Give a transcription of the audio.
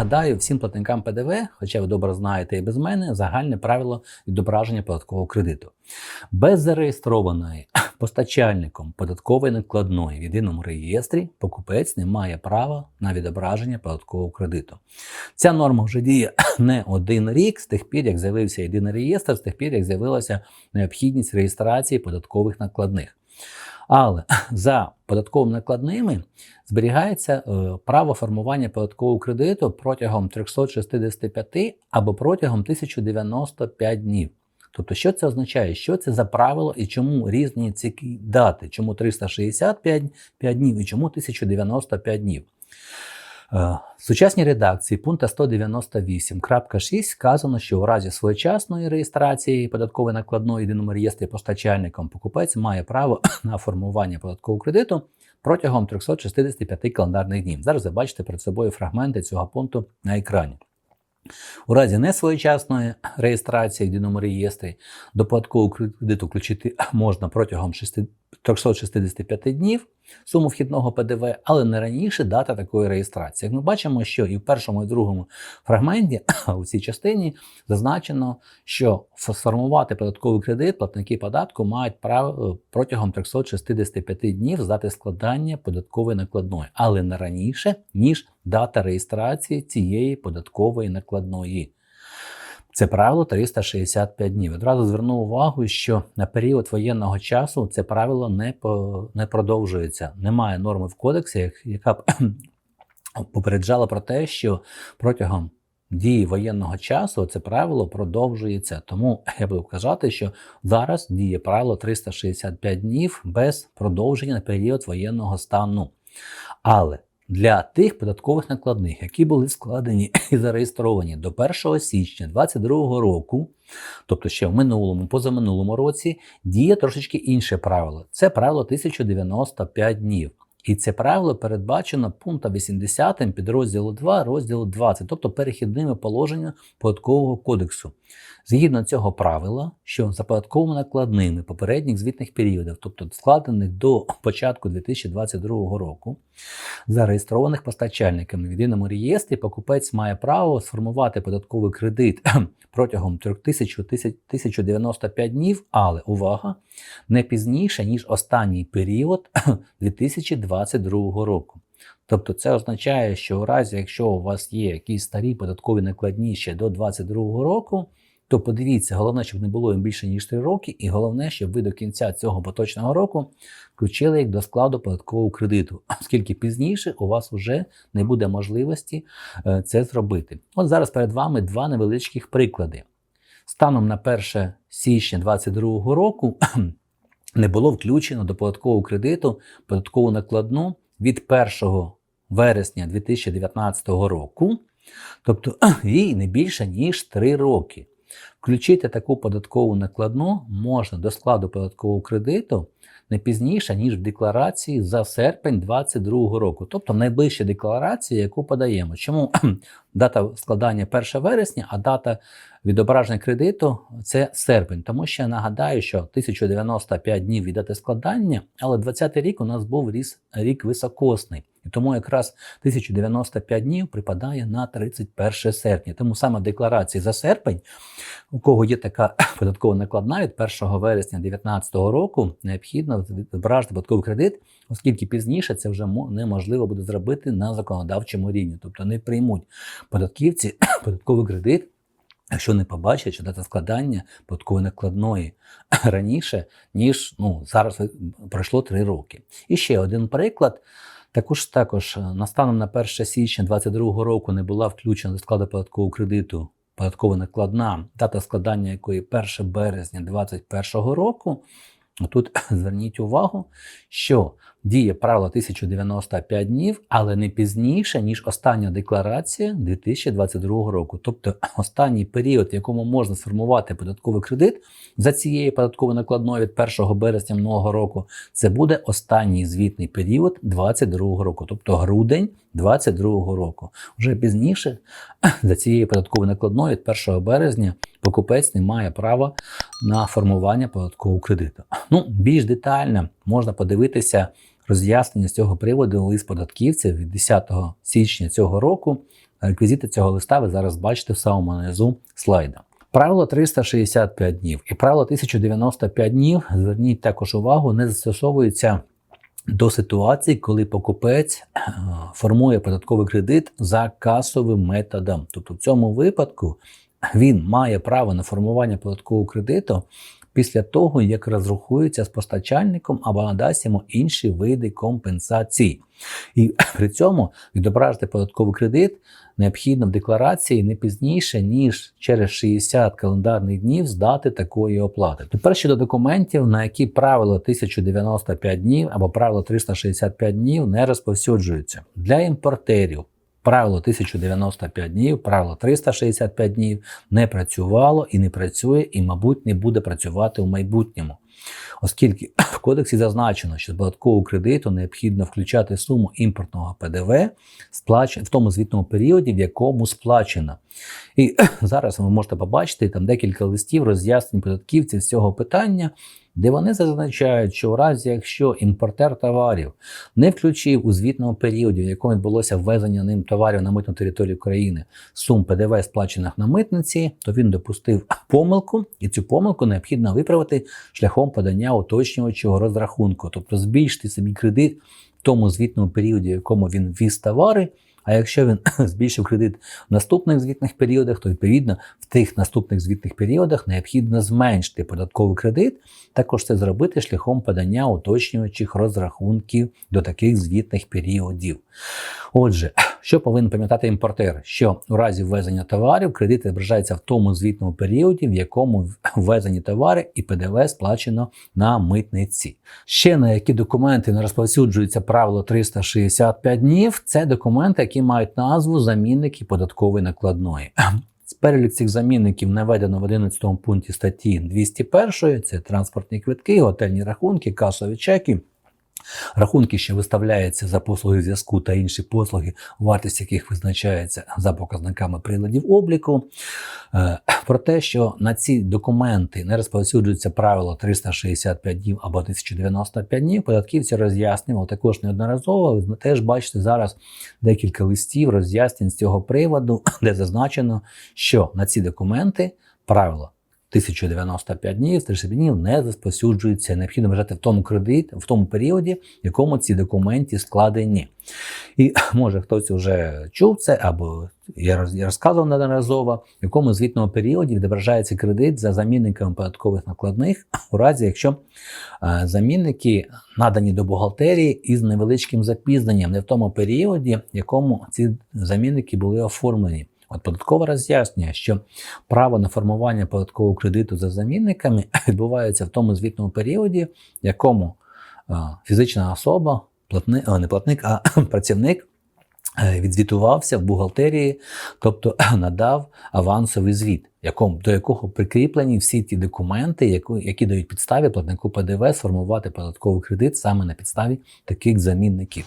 Нагадаю всім платникам ПДВ, хоча ви добре знаєте і без мене, загальне правило відображення податкового кредиту. Без зареєстрованої постачальником податкової накладної в єдиному реєстрі покупець не має права на відображення податкового кредиту. Ця норма вже діє не один рік з тих пір, як з'явився єдиний реєстр, з тих пір, як з'явилася необхідність реєстрації податкових накладних. Але за податковими накладними зберігається е, право формування податкового кредиту протягом 365 або протягом 1095 днів. Тобто, що це означає? Що це за правило і чому різні ці дати? Чому 365 днів і чому 1095 днів? Е, В сучасній редакції пункту 198.6 сказано, що у разі своєчасної реєстрації податкової накладної єдиному реєстрі постачальником покупець має право на формування податкового кредиту протягом 365 календарних днів. Зараз ви бачите перед собою фрагменти цього пункту на екрані. У разі несвоєчасної реєстрації єдиному реєстрі до податкового кредиту включити можна протягом 6 365 днів суму вхідного ПДВ, але не раніше дата такої реєстрації. Як ми бачимо, що і в першому і в другому фрагменті у цій частині зазначено, що сформувати податковий кредит платники податку мають право протягом 365 днів з дати складання податкової накладної, але не раніше, ніж дата реєстрації цієї податкової накладної. Це правило 365 днів. Одразу зверну увагу, що на період воєнного часу це правило не по, не продовжується. Немає норми в кодексі, яка б попереджала про те, що протягом дії воєнного часу це правило продовжується. Тому я буду казати, що зараз діє правило 365 днів без продовження на період воєнного стану. Але для тих податкових накладних, які були складені і зареєстровані до 1 січня 2022 року, тобто ще в минулому, позаминулому році, діє трошечки інше правило. Це правило 1095 днів. І це правило передбачено пунктом 80 підрозділу 2 розділу 20, тобто перехідними положеннями податкового кодексу. Згідно цього правила, що за податковими накладними попередніх звітних періодів, тобто складених до початку 2022 року, зареєстрованих постачальниками в єдиному реєстрі, покупець має право сформувати податковий кредит протягом 1095 днів, але увага, не пізніше, ніж останній період 2022 року. Тобто це означає, що у разі, якщо у вас є якісь старі податкові накладні ще до 2022 року, то подивіться, головне, щоб не було їм більше ніж 3 роки, і головне, щоб ви до кінця цього поточного року включили їх до складу податкового кредиту, оскільки пізніше у вас вже не буде можливості е, це зробити. От зараз перед вами два невеличких приклади. Станом на 1 січня 2022 року не було включено до податкового кредиту податкову накладну від 1 вересня 2019 року, тобто їй не більше ніж 3 роки. Включити таку податкову накладну можна до складу податкового кредиту не пізніше, ніж в декларації за серпень 2022 року, тобто найближча декларація, яку подаємо. Чому дата складання 1 вересня, а дата відображення кредиту це серпень. Тому що я нагадаю, що 1095 днів від дати складання, але 20 рік у нас був рік високосний. І тому якраз 1095 днів припадає на 31 серпня. Тому саме декларації за серпень, у кого є така податкова накладна від 1 вересня 2019 року, необхідно відображити податковий кредит, оскільки пізніше це вже неможливо буде зробити на законодавчому рівні. Тобто не приймуть податківці податковий кредит. Якщо не побачать, що дата складання податкової накладної раніше, ніж ну, зараз пройшло 3 роки. І ще один приклад. Також також настаном на 1 січня 2022 року не була включена до складу податкового кредиту податкова накладна, дата складання якої 1 березня 2021 року. Тут зверніть увагу, що діє правило 1095 днів, але не пізніше, ніж остання декларація 2022 року. Тобто останній період, в якому можна сформувати податковий кредит за цією податковою накладною від 1 березня минулого року, це буде останній звітний період 2022 року, тобто грудень 2022 року. Вже пізніше за цією податковою накладною від 1 березня покупець не має права на формування податкового кредиту. Ну, більш детально можна подивитися роз'яснення з цього приводу лист податківців від 10 січня цього року. Реквізити цього листа ви зараз бачите в самому низу слайда. Правило 365 днів і правило 1095 днів. Зверніть також увагу, не застосовуються до ситуації, коли покупець е, формує податковий кредит за касовим методом. Тобто, в цьому випадку він має право на формування податкового кредиту після того, як розрахується з постачальником або надасть йому інші види компенсацій. І при цьому відображити податковий кредит необхідно в декларації не пізніше, ніж через 60 календарних днів з дати такої оплати. Тепер щодо документів, на які правило 1095 днів або правило 365 днів не розповсюджуються. Для імпортерів правило 1095 днів, правило 365 днів не працювало і не працює, і, мабуть, не буде працювати в майбутньому. Оскільки в кодексі зазначено, що з податкового кредиту необхідно включати суму імпортного ПДВ в тому звітному періоді, в якому сплачено. І зараз ви можете побачити там декілька листів роз'яснень податківців з цього питання, де вони зазначають, що у разі, якщо імпортер товарів не включив у звітному періоді, в якому відбулося ввезення ним товарів на митну територію країни сум ПДВ, сплачених на митниці, то він допустив помилку, і цю помилку необхідно виправити шляхом подання уточнювачого розрахунку, тобто збільшити собі кредит в тому звітному періоді, в якому він ввіз товари. А якщо він збільшив кредит в наступних звітних періодах, то відповідно в тих наступних звітних періодах необхідно зменшити податковий кредит, також це зробити шляхом подання уточнюючих розрахунків до таких звітних періодів. Отже, що повинен пам'ятати імпортер? Що у разі ввезення товарів кредит відображається в тому звітному періоді, в якому ввезені товари і ПДВ сплачено на митниці. Ще на які документи не розповсюджується правило 365 днів, це документи, які мають назву замінники податкової накладної. Перелік цих замінників наведено в 11 пункті статті 201, це транспортні квитки, готельні рахунки, касові чеки. Рахунки, що виставляються за послуги зв'язку та інші послуги, вартість яких визначається за показниками приладів обліку. Е, Про те, що на ці документи не розповсюджується правило 365 днів або 1095 днів, податківці роз'яснювали також неодноразово. Ви теж бачите зараз декілька листів роз'яснень з цього приводу, де зазначено, що на ці документи правило 1095 днів, 35 днів не розповсюджується. Необхідно вважати в тому кредит, в тому періоді, в якому ці документи складені. І може хтось вже чув це, або я розказував неодноразово, в якому звітному періоді відображається кредит за замінниками податкових накладних, у разі якщо е, замінники надані до бухгалтерії із невеличким запізненням, не в тому періоді, в якому ці замінники були оформлені. От податково роз'яснює, що право на формування податкового кредиту за замінниками відбувається в тому звітному періоді, якому е, фізична особа, платник, не платник, а працівник е, відзвітувався в бухгалтерії, тобто надав авансовий звіт, якому, до якого прикріплені всі ті документи, яку, які дають підставі платнику ПДВ сформувати податковий кредит саме на підставі таких замінників.